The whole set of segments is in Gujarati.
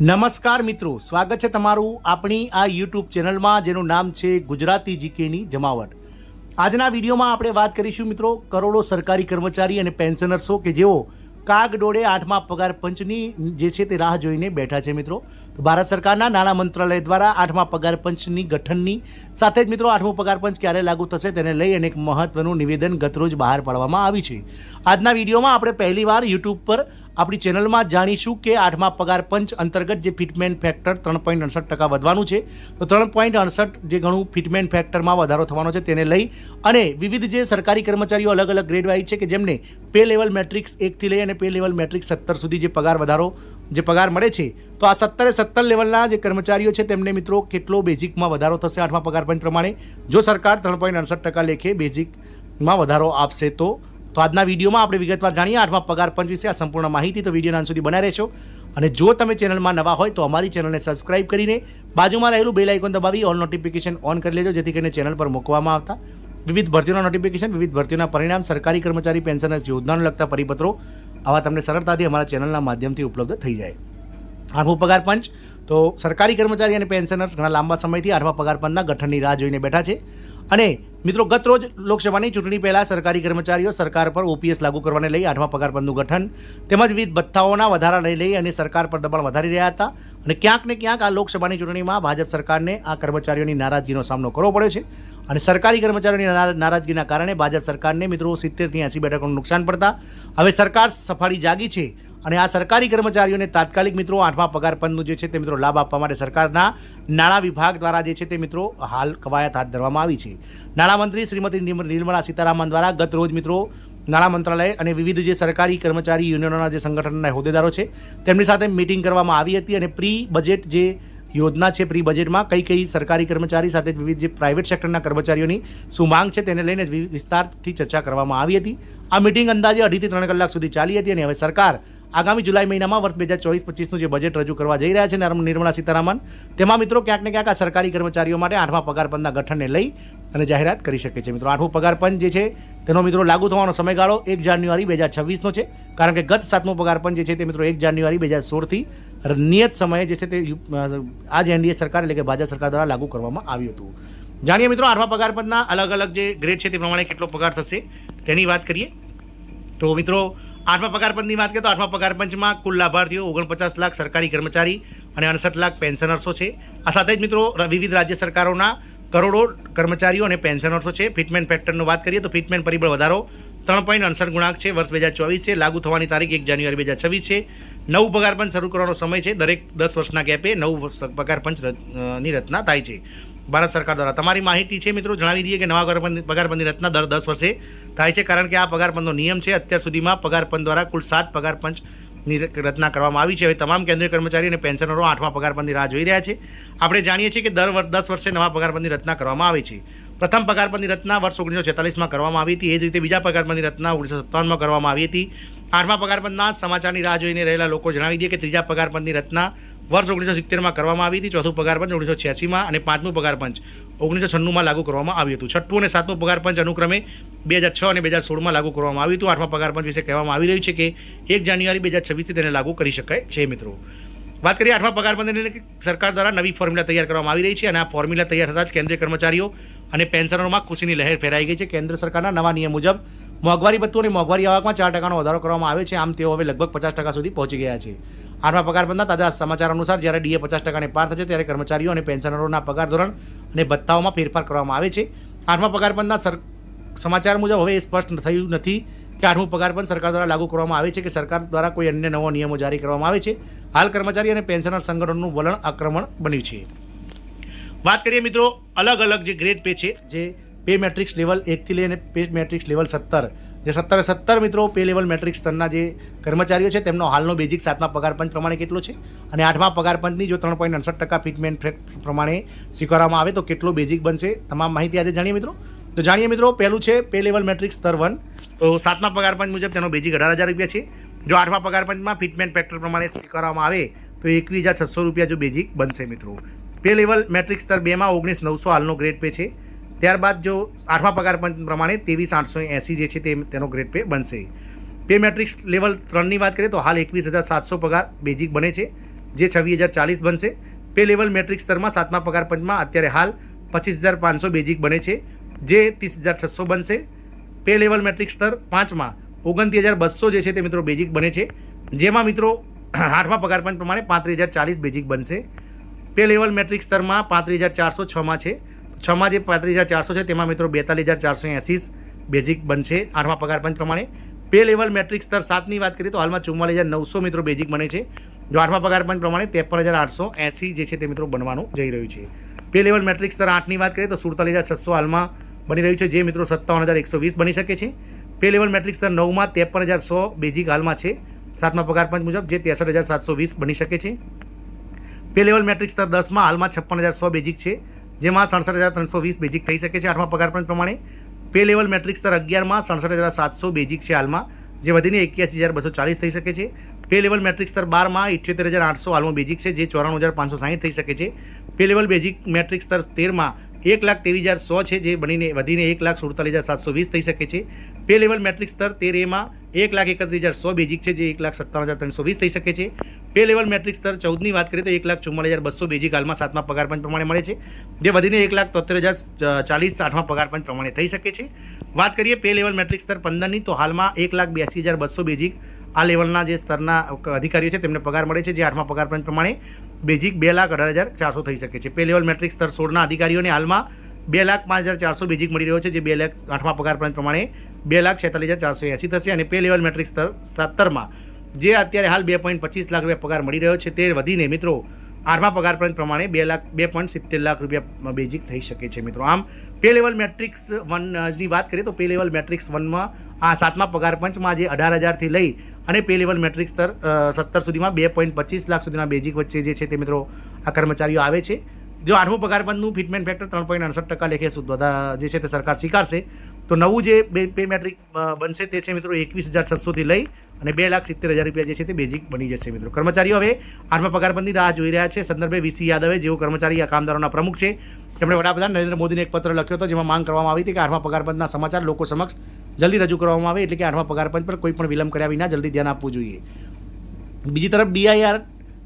નમસ્કાર મિત્રો, સ્વાગત છે તમારું આપણી આ યુટ્યુબ ચેનલમાં, જેનું નામ છે ગુજરાતી જીકેની જમાવટ. આજના વિડીયોમાં આપણે વાત કરીશું મિત્રો કરોડો સરકારી કર્મચારી અને પેન્શનર્સો કે જેઓ કાગ ડોળે આઠમા પગાર પંચની જે છે તે રાહ જોઈને બેઠા છે મિત્રો. તો ભારત સરકારના નાણાં મંત્રાલય દ્વારા આઠમા પગાર પંચની ગઠનની સાથે જ મિત્રો આઠમો પગાર પંચ ક્યારે લાગુ થશે તેને લઈ અને એક મહત્વનું નિવેદન ગતરોજ બહાર પાડવામાં આવ્યું છે. આજના વિડીયોમાં આપણે પહેલીવાર યુટ્યુબ પર આપણી ચેનલમાં જાણીશું કે આઠમા પગાર પંચ અંતર્ગત જે ફિટમેન્ટ ફેક્ટર ત્રણ પોઈન્ટ અડસઠ ટકા વધવાનું છે, તો ત્રણ પોઈન્ટ અડસઠ જે ઘણું ફિટમેન્ટ ફેક્ટરમાં વધારો થવાનો છે તેને લઈ અને વિવિધ જે સરકારી કર્મચારીઓ અલગ અલગ ગ્રેડ છે કે જેમને પે લેવલ મેટ્રિક્સ એકથી લઈ અને પે લેવલ મેટ્રિક્સ સત્તર સુધી જે પગાર વધારો, જે પગાર મળે છે, તો આ સત્તરે સત્તર લેવલના જે કર્મચારીઓ છે તેમને મિત્રો કેટલો બેઝિકમાં વધારો થશે આઠમા પગાર પંચ પ્રમાણે? જો સરકાર ત્રણ પોઈન્ટ અડસઠ ટકા લેખે બેઝિકમાં વધારો આપશે તો તો આજના વિડીયોમાં આપણે વિગતવાર જાણીએ, આઠમા પગાર પંચ વિશે આ સંપૂર્ણ માહિતી. તો વિડીયોના અંત સુધી બનાવી રહેશો. અને જો તમે ચેનલમાં નવા હોય તો અમારી ચેનલને સબસ્ક્રાઇબ કરીને બાજુમાં રહેલું બેલ આઇકોન દબાવી ઓલ નોટિફિકેશન ઓન કરી લેજો, જેથી કરીને ચેનલ પર મૂકવામાં આવતા વિવિધ ભરતીઓના નોટિફિકેશન, વિવિધ ભરતીઓના પરિણામ, સરકારી કર્મચારી, પેન્શનર્સ યોજનાને લગતા પરિપત્રો આવા તમને સરળતાથી અમારા ચેનલના માધ્યમથી ઉપલબ્ધ થઈ જાય. આઠમો પગાર પંચ. તો સરકારી કર્મચારી અને પેન્શનર્સ ઘણા લાંબા સમયથી આઠમા પગાર પંચના ગઠનની રાહ જોઈને બેઠા છે. અને મિત્રો, ગત રોજ લોકસભાની ચૂંટણી પહેલાં સરકારી કર્મચારીઓ સરકાર પર ઓપીએસ લાગુ કરવાને લઈ આઠમા પગારપંચનું ગઠન તેમજ વિવિધ ભથ્થાઓના વધારાને લઈ અને સરકાર પર દબાણ વધારી રહ્યા હતા. અને ક્યાંક ને ક્યાંક આ લોકસભાની ચૂંટણીમાં ભાજપ સરકારને આ કર્મચારીઓની નારાજગીનો સામનો કરવો પડ્યો છે. અને સરકારી કર્મચારીઓની નારાજગીના કારણે ભાજપ સરકારને મિત્રો સિત્તેરથી એંસી બેઠકોનું નુકસાન પડતા. હવે સરકાર સફાળી જાગી છે. અને આ સરકારી કર્મચારીઓને તાત્કાલિક મિત્રો આઠમા પગાર પંચનું જે છે તે મિત્રો લાભ આપવા માટે સરકારના નાણાં વિભાગ દ્વારા જે છે તે મિત્રો હાલ કવાયત હાથ ધરવામાં આવી છે. નાણામંત્રી શ્રીમતી નિર્મ- નિર્મલા સીતારામન દ્વારા ગત રોજ મિત્રો નાણાં મંત્રાલય અને વિવિધ જે સરકારી કર્મચારી યુનિયનોના જે સંગઠનના હોદ્દેદારો છે, તેમની સાથે મિટિંગ કરવામાં આવી હતી અને પ્રી બજેટ જે યોજના છે, પ્રી બજેટમાં કઈ કઈ સરકારી કર્મચારી સાથે વિવિધ જે પ્રાઇવેટ સેક્ટરના કર્મચારીઓની શું માંગ છે તેને લઈને વિસ્તારથી ચર્ચા કરવામાં આવી હતી. આ મિટિંગ અંદાજે અઢીથી ત્રણ કલાક સુધી ચાલી હતી અને હવે સરકાર આગામી જુલાઈ મહિનામાં વર્ષ બે હજાર ચોવીસ, પચીસનું જે બજેટ રજૂ કરવા જઈ રહ્યા છે નર્મ- નિર્મલા સીતારામન, તેમાં મિત્રો ક્યાંક ને ક્યાંક આ સરકારી કર્મચારીઓ માટે આઠમા પગારપંચના ગઠનને લઈ અને જાહેરાત કરી શકે છે. મિત્રો, આઠમું પગારપંચ જે છે, તેનો મિત્રો લાગુ થવાનો સમયગાળો એક જાન્યુઆરી બે હજાર છવ્વીસનો છે. કારણ કે ગત સાતમું પગારપંચ જે છે તે મિત્રો એક જાન્યુઆરી બે હજાર સોળથી નિયત સમયે જે છે તે આજ એનડીએ સરકાર એટલે કે ભાજપ સરકાર દ્વારા લાગુ કરવામાં આવ્યું હતું. જાણીએ મિત્રો, આઠમા પગારપંચના અલગ અલગ જે ગ્રેડ છે તે પ્રમાણે કેટલો પગાર થશે? તેની વાત કરીએ. તો મિત્રો આઠમા પગાર પંચની વાત કરીએ તો આઠમા પગાર પંચમાં કુલ લાભાર્થીઓ ઓગણપચાસ લાખ સરકારી કર્મચારી અને અડસઠ લાખ પેન્શનર્સો છે. આ સાથે જ મિત્રો વિવિધ રાજ્ય સરકારોના કરોડો કર્મચારીઓ અને પેન્શનર્સો છે. ફિટમેન્ટ ફેક્ટરનો વાત કરીએ તો ફિટમેન્ટ પરિબળ વધારો ત્રણ પોઈન્ટ અડસઠ ગુણાંક છે. વર્ષ બે હજાર ચોવીસ લાગુ થવાની તારીખ એક જાન્યુઆરી બે હજાર છવ્વીસ છે. નવું પગાર શરૂ કરવાનો સમય છે. દરેક દસ વર્ષના ગેપે નવું પગારની રચના થાય છે. ભારત સરકાર દ્વારા. તમારી માહિતી છે મિત્રો, જણાવી દઈએ કે નવા પગાર પંચ- રચના દર દસ વર્ષે થાય છે. કારણ કે આ પગારપંચનો નિયમ છે. અત્યાર સુધીમાં પગારપંચ દ્વારા કુલ સાત પગારપંચની રચના કરવામાં આવી છે. હવે તમામ કેન્દ્રીય કર્મચારી અને પેન્શનરો આઠમા પગાર પંચની રાહ જોઈ રહ્યા છે. આપણે જાણીએ છીએ કે દર વર્ષ દસ વર્ષે નવા પગાર રચના કરવામાં આવે છે. પ્રથમ પગારબંધી રચના વર્ષ ઓગણીસો છેતાલીસમાં કરવામાં આવી હતી. એ જ રીતે બીજા પગાર પંચની રચના ઓગણીસો સત્તાવનમાં કરવામાં આવી હતી. આઠમા પગારબંધના સમાચારની રાહ જોઈને રહેલા લોકો જણાવી દે કે ત્રીજા પગારબંધની રચના વર્ષ ઓગણીસો સિત્તેરમાં કરવામાં આવી હતી. ચોથું પગાર પંચ ઓગણીસો છ્યાસીમાં અને પાંચમું પગાર પંચ ઓગણીસો છન્નુંમાં લાગુ કરવામાં આવ્યું હતું. છઠ્ઠું અને સાતમું પગાર પંચ અનુક્રમે બે હજાર છ અને બે હજાર સોળમાં લાગુ કરવામાં આવ્યું હતું. આઠમા પગાર પંચ વિશે કહેવામાં આવી રહ્યું છે કે એક જાન્યુઆરી બે હજાર છવ્વીસથી તેને લાગુ કરી શકાય છે, મિત્રો. વાત કરીએ આઠમા પગાર પંચને સરકાર દ્વારા નવી ફોર્મ્યુલા તૈયાર કરવામાં આવી રહી છે અને આ ફોર્મ્યુલા તૈયાર થતાં જ કેન્દ્રીય કર્મચારીઓ અને પેન્શનરોમાં ખુશીની લહેર ફેરાઈ ગઈ છે. કેન્દ્ર સરકારના નવા નિયમ મુજબ મોંઘવારી ભથ્થું અને મોંઘવારી આવકમાં ચાર ટકાનો વધારો કરવામાં આવે છે. આમ તેઓ હવે લગભગ પચાસ ટકા સુધી પહોંચી ગયા છે. આઠમા પગાર પંચના તાજા સમાચાર અનુસાર જ્યારે ડીએ પચાસ ટકાને પાર થશે ત્યારે કર્મચારીઓ અને પેન્શનરોના પગાર ધોરણ અને ભથ્થાઓમાં ફેરફાર કરવામાં આવે છે. આઠમા પગાર બંધના સર, સમાચાર મુજબ હવે એ સ્પષ્ટ થયું નથી કે આઠમું પગાર પંચ સરકાર દ્વારા લાગુ કરવામાં આવે છે કે સરકાર દ્વારા કોઈ અન્ય નવો નિયમો જારી કરવામાં આવે છે. હાલ કર્મચારી અને પેન્શનર સંગઠનનું વલણ આક્રમણ બન્યું છે. વાત કરીએ મિત્રો અલગ અલગ જે ગ્રેડ પે છે, જે પે મેટ્રિક્સ લેવલ એકથી લઈને પે મેટ્રિક્સ લેવલ સત્તર. જે સત્તરે સત્તર મિત્રો પે લેવલ મેટ્રિક સ્તરના જે કર્મચારીઓ છે, તેમનો હાલનો બેઝિક સાતમા પગાર પંચ પ્રમાણે કેટલો છે? અને આઠમા પગાર પંચની જો ત્રણ પોઈન્ટ અડસઠ ટકા ફિટમેન્ટ પ્રમાણે સ્વીકારવામાં આવે તો કેટલો બેઝિક બનશે? તમામ માહિતી આજે જાણીએ મિત્રો. તો જાણીએ મિત્રો, પહેલું છે પે લેવલ મેટ્રિક સ્તર વન તો સાતમા પગાર પંચ મુજબ તેનો બેઝિક અઢાર હજાર રૂપિયા છે. જો આઠમા પગાર પંચમાં ફિટમેન્ટ ફેક્ટર પ્રમાણે સ્વીકારવામાં આવે તો એકવીસ હજાર છસો રૂપિયા જો બેઝિક બનશે મિત્રો. પે લેવલ મેટ્રિક સ્તર બેમાં ઓગણીસ નવસો હાલનો ગ્રેડ પે છે. ત્યારબાદ જો આઠમા પગાર પ્રમાણે ત્રેવીસ આઠસો એંસી જે છે તે તેનો ગ્રેડ પે બનશે. પે મેટ્રિક્સ લેવલ ત્રણની વાત કરીએ તો હાલ એકવીસ હજાર સાતસો પગાર બેઝિક બને છે, જે છવ્વીસ હજાર ચાલીસ બનશે. પે લેવલ મેટ્રિક સ્તરમાં સાતમા પગાર પંચમાં અત્યારે હાલ પચીસ હજાર પાંચસો બેઝિક બને છે, જે ત્રીસ હજાર છસો બનશે. પે લેવલ મેટ્રિક સ્તર પાંચમાં ઓગણત્રીસ હજાર બસો જે છે તે મિત્રો બેઝિક બને છે, જેમાં મિત્રો આઠમા પગાર પંચ પ્રમાણે પાંત્રીસ હજાર ચાલીસ બેઝિક બનશે. પે લેવલ મેટ્રિક સ્તરમાં પાંત્રીસ હજાર ચારસો છમાં છે છમાં જે પાંત્રીસ હજાર ચારસો છે. તેમાં મિત્રો બેતાલીસ હજાર ચારસો એંસી બેઝિક બનશે. આઠમા પગાર પંચ પ્રમાણે. પે લેવલ મેટ્રિક સ્તર સાતની વાત કરીએ તો હાલમાં ચુમ્માલીસ હજાર નવસો મિત્રો બેઝિક બને છે. જો આઠમા પગાર પંચ પ્રમાણે ત્રેપન હજાર આઠસો એંસી જે છે તે મિત્રો બનવાનું જઈ રહ્યું છે. પે લેવલ મેટ્રિક સ્તર આઠની વાત કરીએ તો સુડતાલીસ હજાર છસો હાલમાં બની રહ્યું છે, જે મિત્રો સત્તાવન હજાર એકસો વીસ બની શકે છે. પે લેવલ મેટ્રિક સ્તર નવમાં ત્રેપન હજાર સો બેઝિક હાલમાં છે. સાતમા પગાર પંચ મુજબ જે ત્રેસઠ હજાર સાતસો વીસ બની શકે છે. પે લેવલ મેટ્રિક સ્તર દસમાં હાલમાં છપ્પન હજાર સો બેઝિક છે. જેમાં સડસઠ હજાર ત્રણસો વીસ બેઝિક થઈ શકે છે આઠમા પગાર પણ પ્રમાણે. પે લેવલ મેટ્રિક સ્તર અગિયારમાં સડસઠ હજાર સાતસો બેઝિક છે હાલમાં, જે વધીને એક્યાસી હજાર બસો ચાલીસ થઈ શકે છે. પે લેવલ મેટ્રિક સ્તર બારમાં ઇઠ્યોતેર હજાર આઠસો હાલમાં બેઝિક છે, જે ચોરાણું હજાર પાંચસો સાહીઠ થઈ શકે છે. પે લેવલ બેઝિક મેટ્રિક સ્તર તેરમાં એક લાખ ત્રેવીસ હજાર સો છે, જે બનીને વધીને એક લાખ સુડતાલીસ હજાર સાતસો વીસ થઈ શકે છે. પે લેવલ મેટ્રિક સ્તર તેર એમાં એક લાખ એકત્રીસ હજાર સો બેઝિક છે, જે એક લાખ સત્તાવન હજાર ત્રણસો વીસ થઈ શકે છે. પે લેવલ મેટ્રિક સ્તર ચૌદની વાત કરીએ તો એક લાખ ચુમ્માલીસ હજાર બસો બીજી કાલમાં સાતમા પગાર પંચ પ્રમાણે મળે છે. જે વધીને એક લાખ તોતેર હજાર ચાલીસ આઠમા પગાર પંચ પ્રમાણે થઈ શકે છે. વાત કરીએ પે લેવલ મેટ્રિક સ્તર પંદરની તો હાલમાં એક લાખ બ્યાસી હજાર બસો બેઝિક આ લેવલના જે સ્તરના અધિકારીઓ છે તેમને પગાર મળે છે, જે આઠમા પગાર પંચ પ્રમાણે બેઝિક બે લાખ અઢાર હજાર ચારસો થઈ શકે છે. પે લેવલ મેટ્રિક સ્તર સોળના અધિકારીઓને હાલમાં બે લાખ પાંચ હજાર ચારસો બેઝિક મળી રહ્યો છે, જે બે લાખ આઠમા પગાર પંચ પ્રમાણે બે લાખ છેતાલીસ હજાર ચારસો એંસી થશે અને પે લેવલ મેટ્રિક સ્તર સત્તરમાં જે અત્યારે હાલ બે પોઈન્ટ પચીસ લાખ રૂપિયા પગાર મળી રહ્યો છે, તે વધીને મિત્રો આઠમા પગાર પ્રમાણે બે લાખ, બે પોઈન્ટ સિત્તેર લાખ રૂપિયા બેઝિક થઈ શકે છે મિત્રો. આમ પે લેવલ મેટ્રિક્સ વનની વાત કરીએ તો પે લેવલ મેટ્રિક્સ વનમાં આ સાતમા પગાર પંચમાં જે અઢાર હજારથી લઈ અને પે લેવલ મેટ્રિક સ્તર સત્તર સુધીમાં બે પોઈન્ટ પચીસ લાખ સુધીના બેઝિક વચ્ચે જે છે તે મિત્રો આ કર્મચારીઓ આવે છે. જો આઠમું પગાર પંચનું ફિટમેન્ટ ફેક્ટર ત્રણ પોઈન્ટ અડસઠ ટકા લેખે સુધ જે છે તે સરકાર સ્વીકારશે તો નવું જે બે પે મેટ્રિક બનશે તે છે મિત્રો એકવીસ હજાર છસોથી લઈ અને બે લાખ સિત્તેર હજાર રૂપિયા જે છે તે બેઝિક બની જશે મિત્રો. કર્મચારીઓ હવે આઠમા પગારબંધી રાહ જોઈ રહ્યા છે. સંદર્ભે વીસી યાદવે, જેઓ કર્મચારી આ કામદારોના પ્રમુખ છે, તેમણે વડાપ્રધાન નરેન્દ્ર મોદીને એક પત્ર લખ્યો હતો, જેમાં માંગ કરવામાં આવી હતી કે આઠમા પગારબંધના સમાચાર લોકો સમક્ષ જલ્દી રજૂ કરવામાં આવે, એટલે કે આઠમા પગારપંચ પર કોઈ પણ વિલંબ કર્યા વિના જલ્દી ધ્યાન આપવું જોઈએ. બીજી તરફ ડીઆઈઆર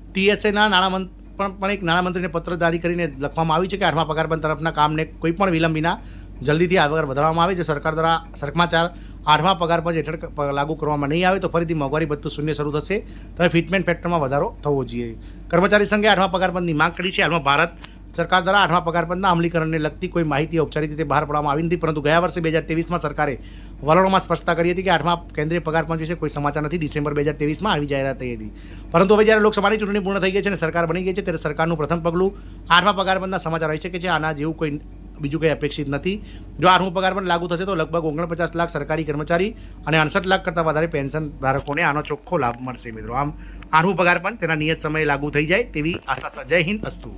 ટીએસએના નાણામંત્રી પણ પણ એક નાણામંત્રીને પત્ર જારી કરીને લખવામાં આવ્યું છે કે આઠમા પગારપંચ તરફના કામને કોઈ પણ વિલંબ વિના જલ્દીથી આગળ વધારવામાં આવે. જો સરકાર દ્વારા સમાચાર આઠમા પગાર પર હેઠળ લાગુ કરવામાં નહીં આવે, તો ફરીથી મોંઘવારી ભથ્થું શૂન્ય શરૂ થશે. તો ફિટમેન્ટ ફેક્ટરમાં વધારો થવો જોઈએ. કર્મચારી સંઘે આઠમા પગારબંધની માંગ કરી છે. હાલમાં ભારત સરકાર દ્વારા આઠમા પગારબંધના અમલીકરણને લગતી કોઈ માહિતી ઔપચારિક રીતે બહાર પાડવામાં આવી નથી. પરંતુ ગયા વર્ષે બે હજાર તેવીસમાં સરકારે વલણોમાં સ્પષ્ટતા કરી હતી કે આઠમા કેન્દ્રીય પગાર પંચ વિશે કોઈ સમાચાર નથી. ડિસેમ્બર બે હજાર તેવીસમાં આવી જાહેરાત થઈ હતી. પરંતુ હવે જ્યારે લોકસભાની ચૂંટણી પૂર્ણ થઈ ગઈ છે અને સરકાર બની ગઈ છે, ત્યારે સરકારનું પ્રથમ પગલું આઠમા પગારબંધના સમાચાર હોઈ શકે છે આના જેવું કોઈ બીજું કંઈ અપેક્ષિત નથી. જો આઠમું પગાર પણ લાગુ થશે તો લગભગ ઓગણપચાસ લાખ સરકારી કર્મચારી અને અડસઠ લાખ કરતાં વધારે પેન્શન ધારકોને આનો ચોખ્ખો લાભ મળશે મિત્રો. આમ, આઠમું પગાર પણ તેના નિયત સમયે લાગુ થઈ જાય તેવી આશા જય હિન્દ અસ્તુ.